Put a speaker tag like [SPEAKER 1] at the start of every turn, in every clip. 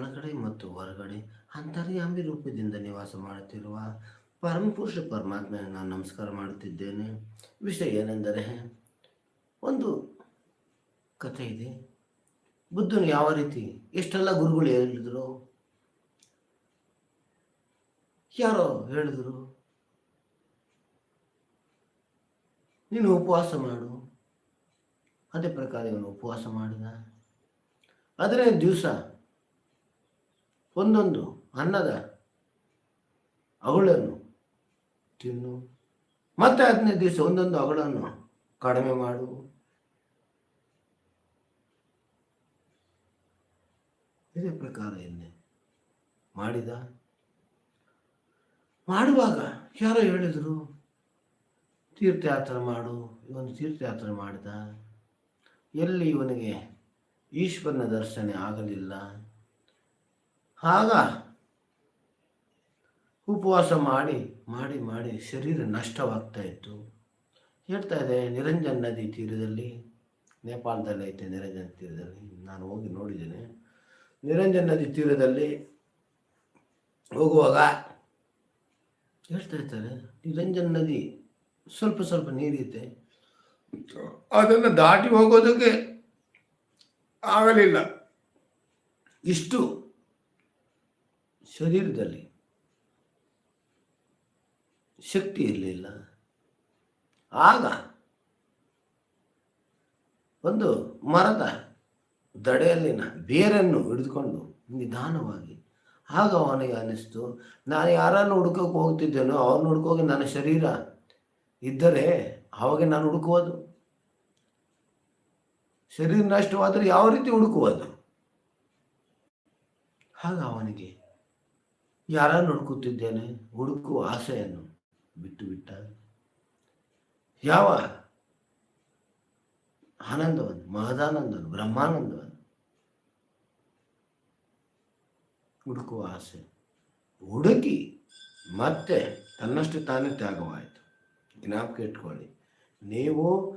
[SPEAKER 1] ಒಳಗಡೆ ಮತ್ತು ಹೊರಗಡೆ ಅಂತರ್ಯಾಮಿ ರೂಪದಿಂದ ನಿವಾಸ ಮಾಡುತ್ತಿರುವ ಪರಮಪುರುಷ ಪರಮಾತ್ಮನ ನಾನು ನಮಸ್ಕಾರ ಮಾಡುತ್ತಿದ್ದೇನೆ. ವಿಷಯ ಏನೆಂದರೆ, ಒಂದು ಕಥೆ ಇದೆ. ಬುದ್ಧನು ಯಾವ ರೀತಿ ಎಷ್ಟೆಲ್ಲ ಗುರುಗಳು ಹೇಳಿದ್ರು? ಯಾರೋ ಹೇಳಿದ್ರು? ನೀನು ಉಪವಾಸ ಮಾಡು. ಅದೇ ಪ್ರಕಾರ ಇವನು ಉಪವಾಸ ಮಾಡಿದ. ಹದಿನೈದು ದಿವಸ ಒಂದೊಂದು ಅನ್ನದ ಅಗಳನ್ನು ತಿನ್ನು. ಮತ್ತೆ ಹದಿನೈದು ದಿವಸ ಒಂದೊಂದು ಅಗಳನ್ನು ಕಡಿಮೆ ಮಾಡು. ಇದೇ ಪ್ರಕಾರ ಎನ್ನೆ ಮಾಡಿದ. ಮಾಡುವಾಗ ಯಾರೋ ಹೇಳಿದರು, ತೀರ್ಥಯಾತ್ರೆ ಮಾಡು. ಇವನು ತೀರ್ಥಯಾತ್ರೆ ಮಾಡಿದ. ಎಲ್ಲಿ ಇವನಿಗೆ ಈಶ್ವರನ ದರ್ಶನ ಆಗಲಿಲ್ಲ. ಆಗ ಉಪವಾಸ ಮಾಡಿ ಮಾಡಿ ಮಾಡಿ ಶರೀರ ನಷ್ಟವಾಗ್ತಾ ಇತ್ತು. ಹೇಳ್ತಾ ಇದೆ ನಿರಂಜನ್ ನದಿ ತೀರದಲ್ಲಿ, ನೇಪಾಳದಲ್ಲಿ ಐತೆ ನಿರಂಜನ್ ತೀರದಲ್ಲಿ, ನಾನು ಹೋಗಿ ನೋಡಿದ್ದೇನೆ. ನಿರಂಜನ್ ನದಿ ತೀರದಲ್ಲಿ ಹೋಗುವಾಗ ಹೇಳ್ತಾ ಇರ್ತಾರೆ, ನಿರಂಜನ್ ನದಿ ಸ್ವಲ್ಪ ಸ್ವಲ್ಪ ನೀರಿದೆ. ಅದನ್ನು ದಾಟಿ ಹೋಗೋದಕ್ಕೆ ಆಗಲಿಲ್ಲ. ಇಷ್ಟು ಶರೀರದಲ್ಲಿ ಶಕ್ತಿ ಇರಲಿಲ್ಲ. ಆಗ ಒಂದು ಮರದ ದಡೆಯಲ್ಲಿನ ಬೇರನ್ನು ಹಿಡಿದುಕೊಂಡು ನಿಧಾನವಾಗಿ, ಆಗ ಅವನಿಗೆ ಅನ್ನಿಸ್ತು, ನಾನು ಯಾರನ್ನು ಹುಡುಕೋಕೆ ಹೋಗ್ತಿದ್ದೇನೋ ಅವ್ರನ್ನ ಹುಡುಕೋಗಿ ನನ್ನ ಶರೀರ ಇದ್ದರೆ ಅವಾಗ ನಾನು ಹುಡುಕುವುದು. ಶರೀರ ನಷ್ಟವಾದರೆ ಯಾವ ರೀತಿ ಹುಡುಕುವುದು? ಆಗ ಅವನಿಗೆ ಯಾರನ್ನು ಹುಡುಕುತ್ತಿದ್ದೇನೆ? ಹುಡುಕುವ ಆಸೆಯನ್ನು ಬಿಟ್ಟು ಬಿಟ್ಟ. ಯಾವ ಆನಂದವನ್ನು, ಮಹದಾನಂದವನ್ನು, ಬ್ರಹ್ಮಾನಂದವನ್ನು ಹುಡುಕುವ ಆಸೆ ಹುಡುಕಿ ಮತ್ತೆ ತನ್ನಷ್ಟು ತಾನೇ ತ್ಯಾಗವಾಯಿತು. ಜ್ಞಾಪಕ ಇಟ್ಕೊಳ್ಳಿ. ನೀವು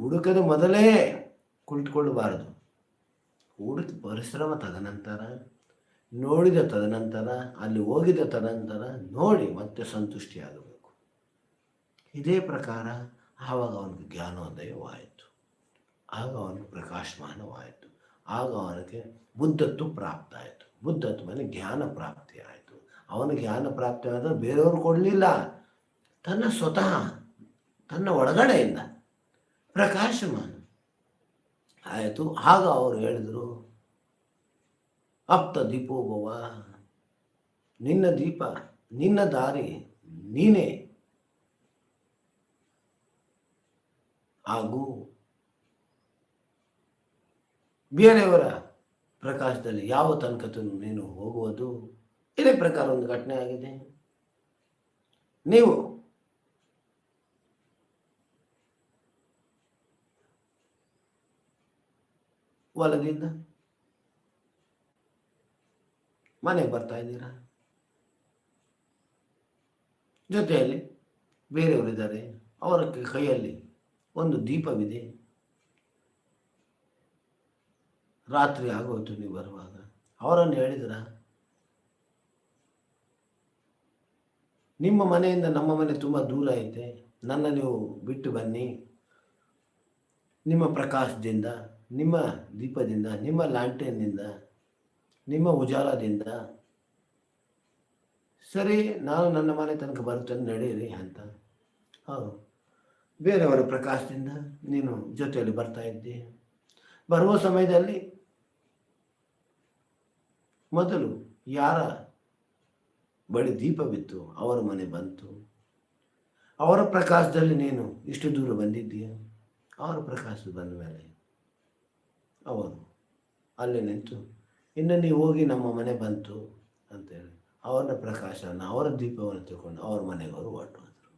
[SPEAKER 1] ಹುಡುಕದ ಮೊದಲೇ ಕುಳಿತುಕೊಳ್ಳಬಾರದು. ಹುಡುಕಿ ಪರಿಶ್ರಮ ತದನಂತರ ನೋಡಿದ ತದನಂತರ, ಅಲ್ಲಿ ಹೋಗಿದ ತದನಂತರ ನೋಡಿ ಮತ್ತೆ ಸಂತುಷ್ಟಿಯಾಗಬೇಕು. ಇದೇ ಪ್ರಕಾರ ಆವಾಗ ಅವನಿಗೆ ಜ್ಞಾನೋದಯವಾಯಿತು. ಆಗ ಅವನು ಪ್ರಕಾಶಮಾನವಾಯಿತು. ಆಗ ಅವನಿಗೆ ಬುದ್ಧತ್ವ ಪ್ರಾಪ್ತ ಆಯಿತು ಬುದ್ಧತ್ವ ಜ್ಞಾನ ಪ್ರಾಪ್ತಿ ಆಯಿತು ಅವನ ಜ್ಞಾನ ಪ್ರಾಪ್ತಿ ಆದರೆ ಬೇರೆಯವರು ಕೊಡಲಿಲ್ಲ. ತನ್ನ ಸ್ವತಃ, ತನ್ನ ಒಳಗಡೆಯಿಂದ ಪ್ರಕಾಶಮಾನ ಆಯಿತು. ಆಗ ಅವರು ಹೇಳಿದರು ಅಪ್ತ ದೀಪೋಭವ ನಿನ್ನ ದೀಪ, ನಿನ್ನ ದಾರಿ ನೀನೇ. ಹಾಗೂ ಬೇರೆಯವರ ಪ್ರಕಾಶದಲ್ಲಿ ಯಾವ ತನಕ ನೀನು ಹೋಗುವುದು? ಇದೇ ಪ್ರಕಾರ ಒಂದು ಘಟನೆ ಆಗಿದೆ. ನೀವು ಹೊಲದಿಂದ ಮನೆಗೆ ಬರ್ತಾ ಇದ್ದೀರಾ? ಜೊತೆಯಲ್ಲಿ ಬೇರೆಯವರಿದ್ದಾರೆ ಅವರ ಕೈಯಲ್ಲಿ ಒಂದು ದೀಪವಿದೆ. ರಾತ್ರಿ ಆಗೋಯ್ತು ನೀವು ಬರುವಾಗ. ಅವರನ್ನು ಹೇಳಿದ್ರ? ನಿಮ್ಮ ಮನೆಯಿಂದ ನಮ್ಮ ಮನೆ ತುಂಬ ದೂರ ಐತೆ. ನನ್ನ ನೀವು ಬಿಟ್ಟು ಬನ್ನಿ. ನಿಮ್ಮ ಪ್ರಕಾಶದಿಂದ, ನಿಮ್ಮ ದೀಪದಿಂದ, ನಿಮ್ಮ ಲ್ಯಾಂಟೇನ್ನಿಂದ ನಿಮ್ಮ ಉಜಾಲದಿಂದ. ಸರಿ, ನಾನು ನನ್ನ ಮನೆ ತನಕ ಬರುತ್ತೇನೆ, ನಡೆಯಿರಿ ಅಂತ. ಹೌದು. ಬೇರೆಯವರ ಪ್ರಕಾಶದಿಂದ ನೀನು ಜೊತೆಯಲ್ಲಿ ಬರ್ತಾ ಇದ್ದೆ. ಬರುವ ಸಮಯದಲ್ಲಿ ಮೊದಲು ಯಾರ ಬಳಿ ದೀಪವಿತ್ತು ಅವರ ಮನೆ ಬಂತು. ಅವರ ಪ್ರಕಾಶದಲ್ಲಿ ನೀನು ಇಷ್ಟು ದೂರ ಬಂದಿದ್ದೀಯ? ಅವರ ಪ್ರಕಾಶ ಬಂದ ಮೇಲೆ ಅವರು ಅಲ್ಲಿ ನಿಂತು ಇನ್ನು ನೀವು ಹೋಗಿ ನಮ್ಮ ಮನೆ ಬಂತು ಅಂತೇಳಿ ಅವರ ಪ್ರಕಾಶನ, ಅವರ ದೀಪವನ್ನು ತಗೊಂಡು ಅವ್ರ ಮನೆಗೆ ಅವರು ಹೊರಟು ಹೋದರು.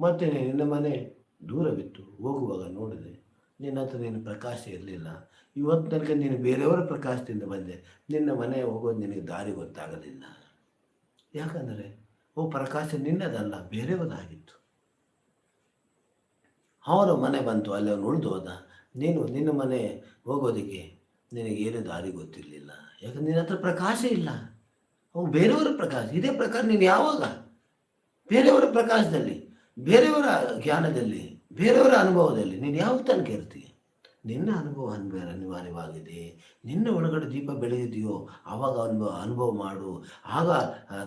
[SPEAKER 1] ಮತ್ತೆ ನಿನ್ನ ಮನೆ ದೂರವಿತ್ತು ಹೋಗುವಾಗ ನೋಡಿದೆ, ನಿನ್ನ ಹತ್ರ ನಿನ್ನ ಪ್ರಕಾಶ ಇರಲಿಲ್ಲ. ಇವತ್ತು ತನಕ ನೀನು ಬೇರೆಯವರ ಪ್ರಕಾಶದಿಂದ ಬಂದೆ, ನಿನ್ನ ಮನೆ ಹೋಗೋದು ನಿನಗೆ ದಾರಿ ಗೊತ್ತಾಗಲಿಲ್ಲ. ಯಾಕಂದರೆ, ಓ ಪ್ರಕಾಶ ನಿನ್ನದಲ್ಲ, ಬೇರೆಯವರಾಗಿತ್ತು. ಅವರ ಮನೆ ಬಂತು, ಅಲ್ಲಿ ಅವನು ಉಳಿದು ಹೋದ. ನೀನು ನಿನ್ನ ಮನೆ ಹೋಗೋದಕ್ಕೆ ನಿನಗೇನು ದಾರಿ ಗೊತ್ತಿರಲಿಲ್ಲ. ಯಾಕಂದ್ರೆ ನಿನ್ನ ಹತ್ರ ಪ್ರಕಾಶ ಇಲ್ಲ. ಅವು ಬೇರೆಯವರ ಪ್ರಕಾಶ. ಇದೇ ಪ್ರಕಾರ ನೀನು ಯಾವಾಗ? ಬೇರೆಯವರ ಪ್ರಕಾಶದಲ್ಲಿ, ಬೇರೆಯವರ ಜ್ಞಾನದಲ್ಲಿ, ಬೇರೆಯವರ ಅನುಭವದಲ್ಲಿ ನೀನು ಯಾವ ತನಕ ಇರ್ತೀಯ? ನಿನ್ನ ಅನುಭವ ಅನುಭವ ಅನಿವಾರ್ಯವಾಗಿದೆ. ನಿನ್ನ ಒಳಗಡೆ ದೀಪ ಬೆಳೆದಿದೆಯೋ, ಆವಾಗ ಅನುಭವ ಅನುಭವ ಮಾಡು. ಆಗ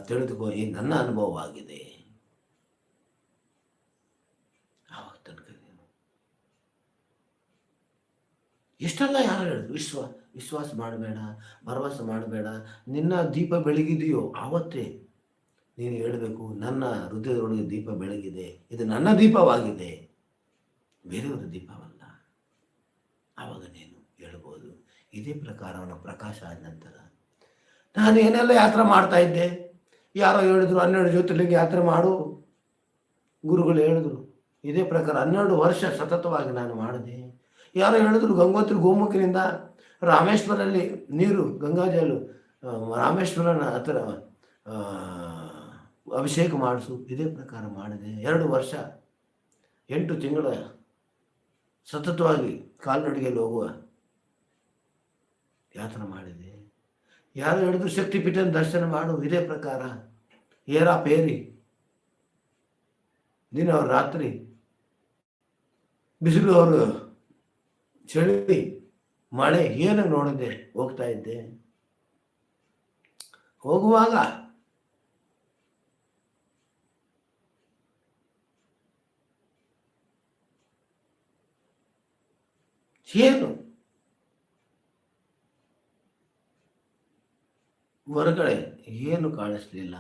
[SPEAKER 1] ತಿಳಿದುಕೋ ಈ ನನ್ನ ಅನುಭವವಾಗಿದೆ ಆವಾಗ ತನಕ ನೀನು ಎಷ್ಟೆಲ್ಲ ಯಾರು ಹೇಳಿದ್ರು ವಿಶ್ವ, ವಿಶ್ವಾಸ ಮಾಡಬೇಡ, ಭರವಸೆ ಮಾಡಬೇಡ, ನಿನ್ನ ದೀಪ ಬೆಳಗಿದೆಯೋ ಆವತ್ತೇ ನೀನು ಹೇಳಬೇಕು, ನನ್ನ ಹೃದಯದೊಳಗೆ ದೀಪ ಬೆಳಗಿದೆ, ಇದು ನನ್ನ ದೀಪವಾಗಿದೆ. ಬೇರೆಯವರ ದೀಪವಲ್ಲ. ಆವಾಗ ನೀನು ಹೇಳ್ಬೋದು. ಇದೇ ಪ್ರಕಾರ ಅವನ ಪ್ರಕಾಶ ಆದ ನಂತರ ನಾನು ಏನೆಲ್ಲ ಯಾತ್ರೆ ಮಾಡ್ತಾ ಇದ್ದೆ? ಯಾರೋ ಹೇಳಿದ್ರು, ಹನ್ನೆರಡು ಜ್ಯೋತಿರ್ಲಿಂಗ ಯಾತ್ರೆ ಮಾಡು. ಗುರುಗಳು ಹೇಳಿದ್ರು, ಇದೇ ಪ್ರಕಾರ ಹನ್ನೆರಡು ವರ್ಷ ಸತತವಾಗಿ ನಾನು ಮಾಡಿದೆ. ಯಾರೋ ಹೇಳಿದ್ರು ಗಂಗೋತ್ರಿ ಗೋಮುಖಿನಿಂದ ರಾಮೇಶ್ವರಲ್ಲಿ ನೀರು ಗಂಗಾಜಲು ರಾಮೇಶ್ವರನ ಹತ್ರ ಅಭಿಷೇಕ ಮಾಡಿಸು. ಇದೇ ಪ್ರಕಾರ ಮಾಡಿದೆ. ಎರಡು ವರ್ಷ, ಎಂಟು ತಿಂಗಳ ಸತತವಾಗಿ ಕಾಲ್ನಡಿಗೆಯಲ್ಲಿ ಹೋಗುವ ಯಾತನ ಮಾಡಿದೆ. ಯಾರು ಹೇಳಿದ್ರು ಶಕ್ತಿಪೀಠನ ದರ್ಶನ ಮಾಡು. ಇದೇ ಪ್ರಕಾರ ಏರಾ ಪೇರಿ. ದಿನ ರಾತ್ರಿ ಬಿಸಿಲು ಅವರು ಚಳಿ, ಮಳೆ ಏನು ನೋಡಿದೆ ಹೋಗ್ತಾ ಇದ್ದೆ? ಹೋಗುವಾಗ ಏನು? ಹೊರಗಡೆ ಏನು ಕಾಣಿಸ್ಲಿಲ್ಲ.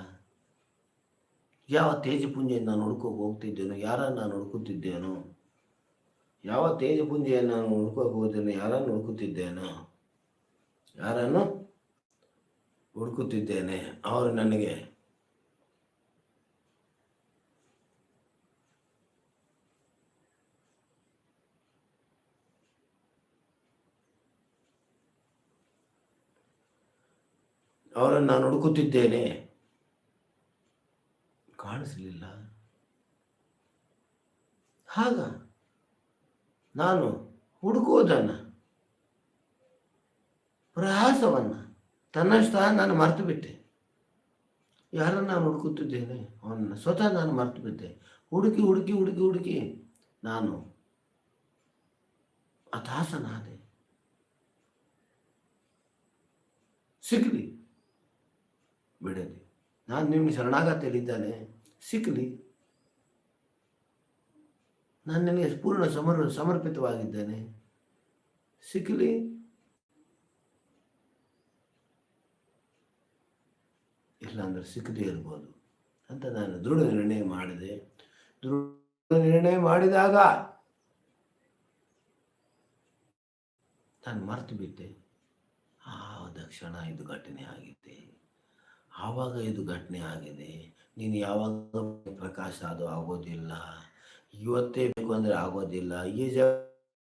[SPEAKER 1] ಯಾವ ತೇಜಪುಂಜೆಯನ್ನು ನಾನು ಹುಡ್ಕೋಕೆ ಹೋಗ್ತಿದ್ದೇನೋ, ಯಾರನ್ನು ನಾನು ಹುಡುಕುತ್ತಿದ್ದೇನೋ ಯಾವ ತೇಜಪುಂಜೆಯನ್ನು ನಾನು ಹುಡ್ಕೋಕೆ ಹೋದ್ದೇನೋ ಯಾರನ್ನು ಹುಡುಕುತ್ತಿದ್ದೇನೋ, ಯಾರನ್ನು ಹುಡುಕುತ್ತಿದ್ದೇನೆ, ಅವರು ನನಗೆ ಅವರನ್ನು ನಾನು ಹುಡುಕುತ್ತಿದ್ದೇನೆ. ಕಾಣಿಸಲಿಲ್ಲ. ಆಗ ನಾನು ಹುಡುಕುವುದನ್ನು ಪ್ರಯಾಸವನ್ನು, ತನ್ನಷ್ಟ ನಾನು ಮರೆತು ಬಿಟ್ಟೆ. ಯಾರನ್ನು ನಾನು ಹುಡುಕುತ್ತಿದ್ದೇನೆ, ಅವನನ್ನು ಸ್ವತಃ ನಾನು ಮರೆತು ಬಿಟ್ಟೆ. ಹುಡುಕಿ ಹುಡುಕಿ ಹುಡುಕಿ ಹುಡುಕಿ ನಾನು ಹತಾಶನಾದೆ. ಸಿಕ್ಕಲಿ ಬಿಡಲಿ. ನಾನು ನಿಮ್ಗೆ ಶರಣಾಗತಿಯಲ್ಲಿದ್ದಾನೆ. ಸಿಕ್ಕಲಿ ನಾನು ನಿನಗೆ ಪೂರ್ಣ ಸಮರ್, ಸಮರ್ಪಿತವಾಗಿದ್ದೇನೆ. ಸಿಕ್ಕಲಿ ಇಲ್ಲಾಂದ್ರೆ ಸಿಕ್ಕದೇ ಇರ್ಬೋದು ಅಂತ ನಾನು ದೃಢ ನಿರ್ಣಯ ಮಾಡಿದೆ. ದೃಢ ನಿರ್ಣಯ ಮಾಡಿದಾಗ ನಾನು ಮರ್ತು ಬಿಟ್ಟೆ. ಆದ ಕ್ಷಣ ಇದು ಘಟನೆ ಆಗಿದೆ. ಆವಾಗ ಇದು ಘಟನೆ ಆಗಿದೆ. ನೀನು ಯಾವಾಗ ಪ್ರಕಾಶ ಅದು ಆಗೋದಿಲ್ಲ. ಇವತ್ತೇ ಬೇಕು ಅಂದರೆ ಆಗೋದಿಲ್ಲ, ಈ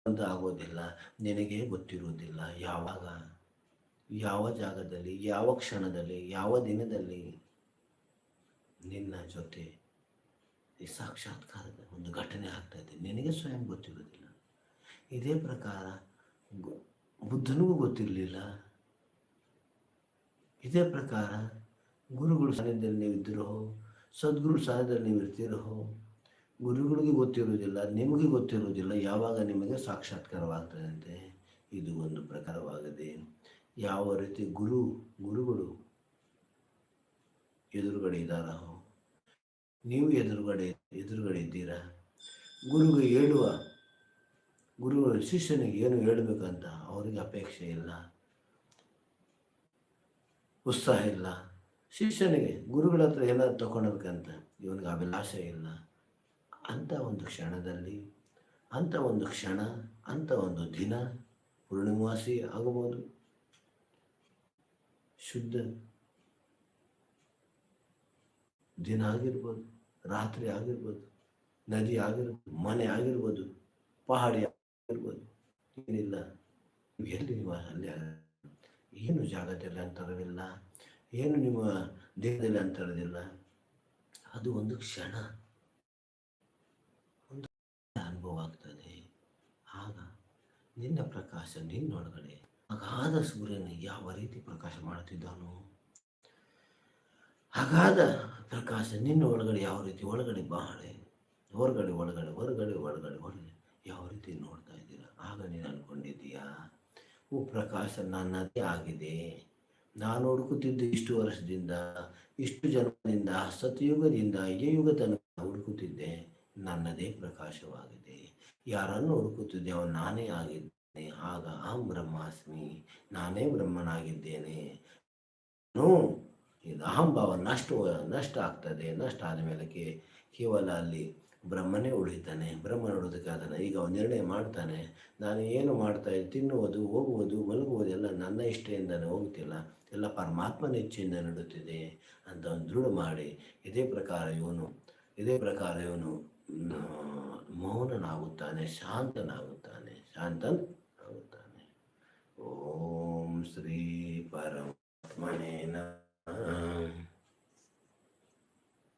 [SPEAKER 1] ಅಂತ ಆಗೋದಿಲ್ಲ, ನಿನಗೆ ಗೊತ್ತಿರುವುದಿಲ್ಲ. ಯಾವಾಗ? ಯಾವ ಜಾಗದಲ್ಲಿ, ಯಾವ ಕ್ಷಣದಲ್ಲಿ, ಯಾವ ದಿನದಲ್ಲಿ? ನಿನ್ನ ಜೊತೆ ಈ ಸಾಕ್ಷಾತ್ಕಾರದ ಒಂದು ಘಟನೆ ಆಗ್ತಾ ಇದೆ. ನಿನಗೆ ಸ್ವಯಂ ಗೊತ್ತಿರೋದಿಲ್ಲ ಇದೇ ಪ್ರಕಾರ ಬುದ್ಧನಿಗೂ ಗೊತ್ತಿರಲಿಲ್ಲ. ಇದೇ ಪ್ರಕಾರ ಗುರುಗಳು ಸಾನ್ನಿಧ್ಯದಲ್ಲಿ ನೀವು ಇದ್ದಿರೋ, ಸದ್ಗುರು ಸಾನ್ನಿಧ್ಯದಲ್ಲಿ ನೀವು ಇರ್ತಿರೋ ಗುರುಗಳಿಗೆ ಗೊತ್ತಿರುವುದಿಲ್ಲ, ನಿಮಗೆ ಗೊತ್ತಿರುವುದಿಲ್ಲ, ಯಾವಾಗ ನಿಮಗೆ ಸಾಕ್ಷಾತ್ಕಾರವಾಗ್ತದಂತೆ? ಇದು ಒಂದು ಪ್ರಕಾರವಾಗಿದೆ ಯಾವ ರೀತಿ ಗುರು, ಗುರುಗಳು ಎದುರುಗಡೆ ಇದ್ದಾರೋ ನೀವು ಎದುರುಗಡೆ ಎದುರುಗಡೆ ಇದ್ದೀರಾ ಗುರುಗೆ ಹೇಳುವ ಗುರು ಶಿಷ್ಯನಿಗೆ ಏನು ಹೇಳಬೇಕಂತ ಅವರಿಗೆ ಅಪೇಕ್ಷೆ ಇಲ್ಲ, ಉತ್ಸಾಹ ಇಲ್ಲ. ಶಿಷ್ಯನಿಗೆ ಗುರುಗಳ ಹತ್ರ ಏನಾದ್ರು ತಗೊಳ್ಬೇಕಂತ ಇವನಿಗೆ ಅಭಿಲಾಷೆ ಇಲ್ಲ. ಅಂಥ ಒಂದು ಕ್ಷಣದಲ್ಲಿ ಅಂಥ ಒಂದು ಕ್ಷಣ ಅಂಥ ಒಂದು ದಿನ ಪೂರ್ಣಿಮಾಸಿ ಆಗಬಹುದು. ಶುದ್ಧ ದಿನ ಆಗಿರ್ಬೋದು, ರಾತ್ರಿ ಆಗಿರ್ಬೋದು, ನದಿ ಆಗಿರ್ಬೋದು, ಮನೆ ಆಗಿರ್ಬೋದು, ಪಹಾಡಿ ಆಗಿರ್ಬೋದು, ಏನಿಲ್ಲ. ನೀವು ಎಲ್ಲಿ ನಿಮ್ಮ ಅಲ್ಲಿ ಏನು ಜಾಗದಲ್ಲಿ ಅಂತರವಿಲ್ಲ, ಏನು ನಿಮ್ಮ ದೇಹದಲ್ಲಿ ಅಂತರದಿಲ್ಲ ಅದು ಒಂದು ಕ್ಷಣ ಒಂದು ಅನುಭವ ಆಗ್ತದೆ ಆಗ ನಿನ್ನ ಪ್ರಕಾಶ ನಿನ್ನೊಳಗಡೆ. ಅಗಾಧ ಸೂರ್ಯನ ಯಾವ ರೀತಿ ಪ್ರಕಾಶ ಮಾಡುತ್ತಿದ್ದಾನೋ? ಅಗಾಧ ಪ್ರಕಾಶ ನಿನ್ನ ಒಳಗಡೆ ಯಾವ ರೀತಿ ಒಳಗಡೆ ಬಾಳೆ? ಹೊರಗಡೆ, ಒಳಗಡೆ ಹೊರಗಡೆ, ಒಳಗಡೆ ಒಳಗಡೆ ಯಾವ ರೀತಿ ನೋಡ್ತಾ ಇದ್ದೀರಾ? ಆಗ ನೀನು ಅನ್ಕೊಂಡಿದ್ದೀಯಾ ಓ ಪ್ರಕಾಶ ನನ್ನದೇ ಆಗಿದೆ. ನಾನು ಹುಡುಕುತ್ತಿದ್ದು ಇಷ್ಟು ವರ್ಷದಿಂದ, ಇಷ್ಟು ಜನ್ಮದಿಂದ ಸತಯುಗದಿಂದ ಯುಗ ತನಕ ಹುಡುಕುತ್ತಿದ್ದೆ. ನನ್ನದೇ ಪ್ರಕಾಶವಾಗಿದೆ. ಯಾರನ್ನು ಹುಡುಕುತ್ತಿದ್ದೇವೋ ನಾನೇ ಆಗಿದ್ದೇನೆ. ಆಗ ಅಹಂ ಬ್ರಹ್ಮಾಸ್ಮಿ, ನಾನೇ ಬ್ರಹ್ಮನಾಗಿದ್ದೇನೆ. ನೋ ಇದು ಅಹಂಭಾವ ನಷ್ಟ ನಷ್ಟ ಆಗ್ತದೆ. ನಷ್ಟ ಆದ ಮೇಲೆ ಕೇ- ಕೇವಲ ಅಲ್ಲಿ ಬ್ರಹ್ಮನೇ ಉಳಿತಾನೆ. ಬ್ರಹ್ಮ ಉಳಿದಕ್ಕಾದನ ಈಗ ಅವನು ನಿರ್ಣಯ ಮಾಡ್ತಾನೆ. ನಾನು ಏನು ಮಾಡ್ತಾ ತಿನ್ನುವುದು, ಹೋಗುವುದು, ಮಲಗುವುದು ಎಲ್ಲ ನನ್ನ ಇಷ್ಟೆಯಿಂದನೇ ಹೋಗ್ತಿಲ್ಲ. ಎಲ್ಲ ಪರಮಾತ್ಮನ ಇಚ್ಛೆಯಿಂದ ನಡುತ್ತಿದೆ ಅಂತ ಅವನು ದೃಢ ಮಾಡಿ, ಇದೇ ಪ್ರಕಾರ ಇವನು, ಇದೇ ಪ್ರಕಾರ ಇವನು ಮೌನನಾಗುತ್ತಾನೆ ಶಾಂತನಾಗುತ್ತಾನೆ ಶಾಂತನ್ ಆಗುತ್ತಾನೆ ಓಂ ಶ್ರೀ ಪರಮಾತ್ಮನೇ